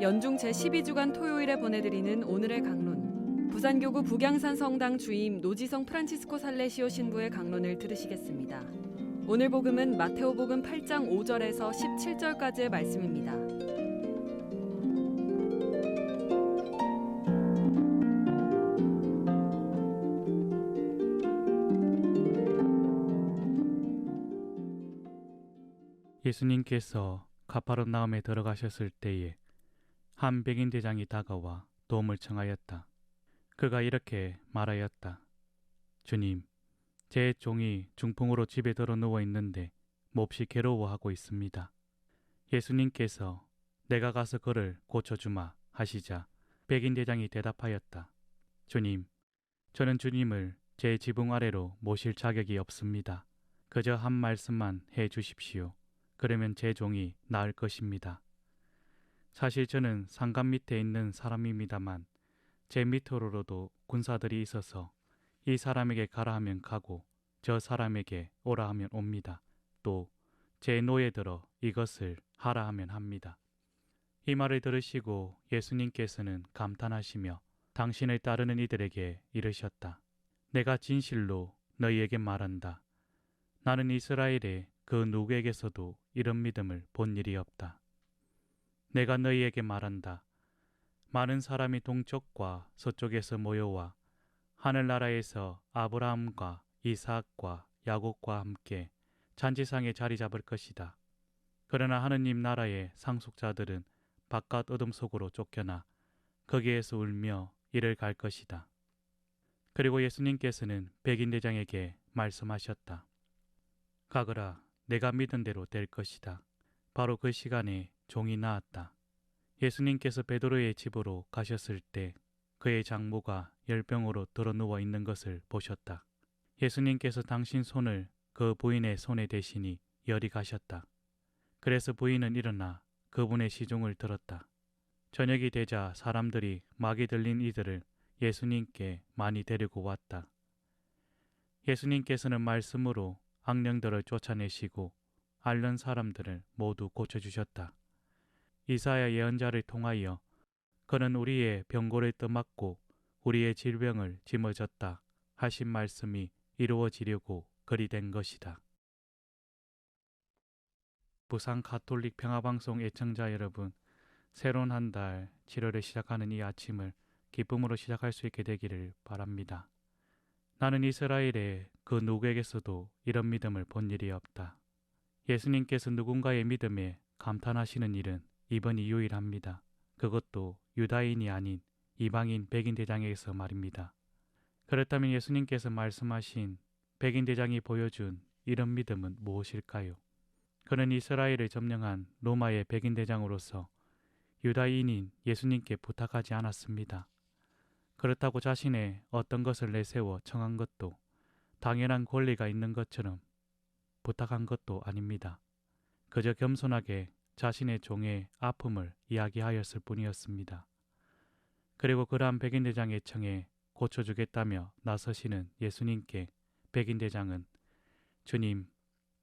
연중 제12주간 토요일에 보내드리는 오늘의 강론. 부산교구 북양산 성당 주임 노지성 프란치스코 살레시오 신부의 강론을 들으시겠습니다. 오늘 복음은 마테오복음 8장 5절에서 17절까지의 말씀입니다. 예수님께서 가파르나움에 들어가셨을 때에 한 백인 대장이 다가와 도움을 청하였다. 그가 이렇게 말하였다. 주님, 제 종이 중풍으로 집에 들어 누워 있는데 몹시 괴로워하고 있습니다. 예수님께서 내가 가서 그를 고쳐주마 하시자 백인 대장이 대답하였다. 주님, 저는 주님을 제 지붕 아래로 모실 자격이 없습니다. 그저 한 말씀만 해 주십시오. 그러면 제 종이 나을 것입니다. 사실 저는 상간 밑에 있는 사람입니다만 제 밑으로도 군사들이 있어서 이 사람에게 가라 하면 가고 저 사람에게 오라 하면 옵니다. 또 제 노에 들어 이것을 하라 하면 합니다. 이 말을 들으시고 예수님께서는 감탄하시며 당신을 따르는 이들에게 이르셨다. 내가 진실로 너희에게 말한다. 나는 이스라엘의 그 누구에게서도 이런 믿음을 본 일이 없다. 내가 너희에게 말한다. 많은 사람이 동쪽과 서쪽에서 모여와 하늘나라에서 아브라함과 이삭과 야곱과 함께 잔치상에 자리 잡을 것이다. 그러나 하느님 나라의 상속자들은 바깥 어둠 속으로 쫓겨나 거기에서 울며 이를 갈 것이다. 그리고 예수님께서는 백인 대장에게 말씀하셨다. 가거라, 내가 믿은 대로 될 것이다. 바로 그 시간에 종이 나았다. 예수님께서 베드로의 집으로 가셨을 때 그의 장모가 열병으로 들어 누워 있는 것을 보셨다. 예수님께서 당신 손을 그 부인의 손에 대시니 열이 가셨다. 그래서 부인은 일어나 그분의 시종을 들었다. 저녁이 되자 사람들이 막이 들린 이들을 예수님께 많이 데리고 왔다. 예수님께서는 말씀으로 악령들을 쫓아내시고 앓는 사람들을 모두 고쳐주셨다. 이사야 예언자를 통하여 그는 우리의 병고를 떠맡고 우리의 질병을 짊어졌다 하신 말씀이 이루어지려고 그리 된 것이다. 부산 가톨릭 평화방송 애청자 여러분, 새로운 한 달 7월에 시작하는 이 아침을 기쁨으로 시작할 수 있게 되기를 바랍니다. 나는 이스라엘의 그 누구에게서도 이런 믿음을 본 일이 없다. 예수님께서 누군가의 믿음에 감탄하시는 일은 이번이 유일합니다. 그것도 유다인이 아닌 이방인 백인 대장에게서 말입니다. 그렇다면 예수님께서 말씀하신 백인 대장이 보여준 이런 믿음은 무엇일까요? 그는 이스라엘을 점령한 로마의 백인 대장으로서 유다인인 예수님께 부탁하지 않았습니다. 그렇다고 자신의 어떤 것을 내세워 청한 것도 당연한 권리가 있는 것처럼 부탁한 것도 아닙니다. 그저 겸손하게 자신의 종의 아픔을 이야기하였을 뿐이었습니다. 그리고 그러한 백인대장의 청에 고쳐주겠다며 나서시는 예수님께 백인대장은 주님,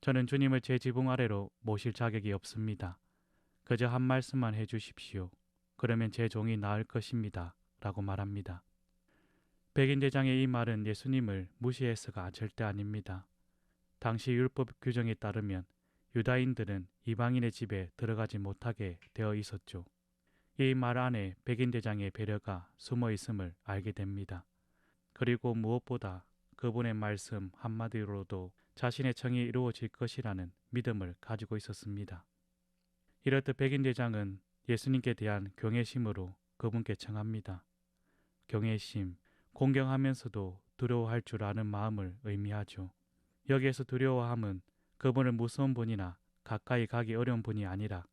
저는 주님을 제 지붕 아래로 모실 자격이 없습니다. 그저 한 말씀만 해주십시오. 그러면 제 종이 나을 것입니다. 라고 말합니다. 백인대장의 이 말은 예수님을 무시해서가 절대 아닙니다. 당시 율법 규정에 따르면 유다인들은 이방인의 집에 들어가지 못하게 되어 있었죠. 이 말 안에 백인대장의 배려가 숨어 있음을 알게 됩니다. 그리고 무엇보다 그분의 말씀 한마디로도 자신의 청이 이루어질 것이라는 믿음을 가지고 있었습니다. 이렇듯 백인대장은 예수님께 대한 경외심으로 그분께 청합니다. 경외심, 공경하면서도 두려워할 줄 아는 마음을 의미하죠. 여기에서 두려워함은 그분을 무서운 분이나 가까이 가기 어려운 분이 아니라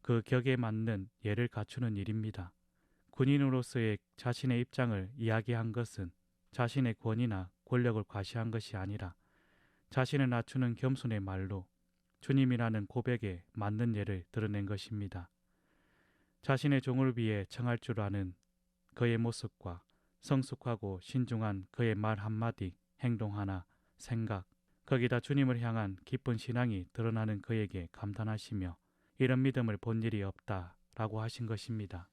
그 격에 맞는 예를 갖추는 일입니다. 군인으로서의 자신의 입장을 이야기한 것은 자신의 권위나 권력을 과시한 것이 아니라 자신을 낮추는 겸손의 말로 주님이라는 고백에 맞는 예를 드러낸 것입니다. 자신의 종을 위해 청할 줄 아는 그의 모습과 성숙하고 신중한 그의 말 한마디, 행동 하나, 생각, 거기다 주님을 향한 깊은 신앙이 드러나는 그에게 감탄하시며 이런 믿음을 본 일이 없다 라고 하신 것입니다.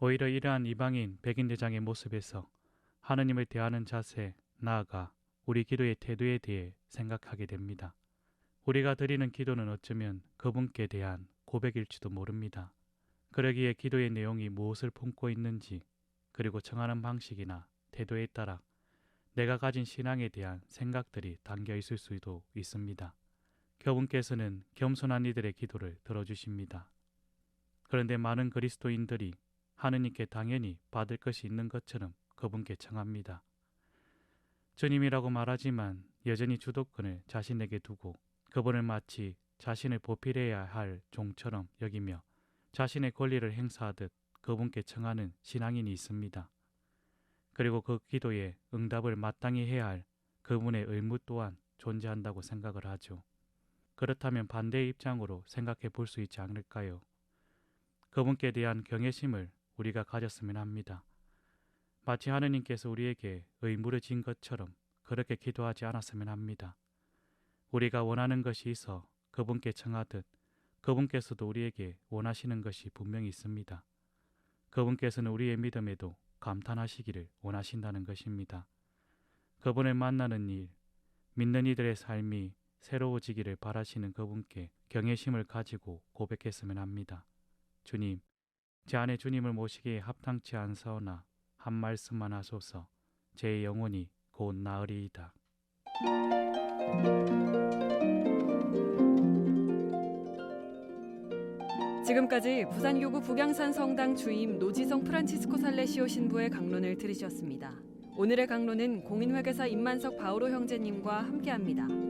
오히려 이러한 이방인 백인 대장의 모습에서 하느님을 대하는 자세, 나아가 우리 기도의 태도에 대해 생각하게 됩니다. 우리가 드리는 기도는 어쩌면 그분께 대한 고백일지도 모릅니다. 그러기에 기도의 내용이 무엇을 품고 있는지 그리고 청하는 방식이나 태도에 따라 내가 가진 신앙에 대한 생각들이 담겨 있을 수도 있습니다. 교분께서는 겸손한 이들의 기도를 들어주십니다. 그런데 많은 그리스도인들이 하느님께 당연히 받을 것이 있는 것처럼 그분께 청합니다. 주님이라고 말하지만 여전히 주도권을 자신에게 두고 그분을 마치 자신을 보필해야 할 종처럼 여기며 자신의 권리를 행사하듯 그분께 청하는 신앙인이 있습니다. 그리고 그 기도에 응답을 마땅히 해야 할 그분의 의무 또한 존재한다고 생각을 하죠. 그렇다면 반대의 입장으로 생각해 볼 수 있지 않을까요? 그분께 대한 경외심을 우리가 가졌으면 합니다. 마치 하느님께서 우리에게 의무를 진 것처럼 그렇게 기도하지 않았으면 합니다. 우리가 원하는 것이 있어 그분께 청하듯 그분께서도 우리에게 원하시는 것이 분명히 있습니다. 그분께서는 우리의 믿음에도 감탄하시기를 원하신다는 것입니다. 그분을 만나는 일, 믿는 이들의 삶이 새로워지기를 바라시는 그분께 경외심을 가지고 고백했으면 합니다. 주님, 제 안에 주님을 모시기에 합당치 않사오나 한 말씀만 하소서 제 영혼이 곧 나으리이다. 지금까지 부산교구 북양산 성당 주임 노지성 프란치스코 살레시오 신부의 강론을 들으셨습니다. 오늘의 강론은 공인회계사 임만석 바오로 형제님과 함께합니다.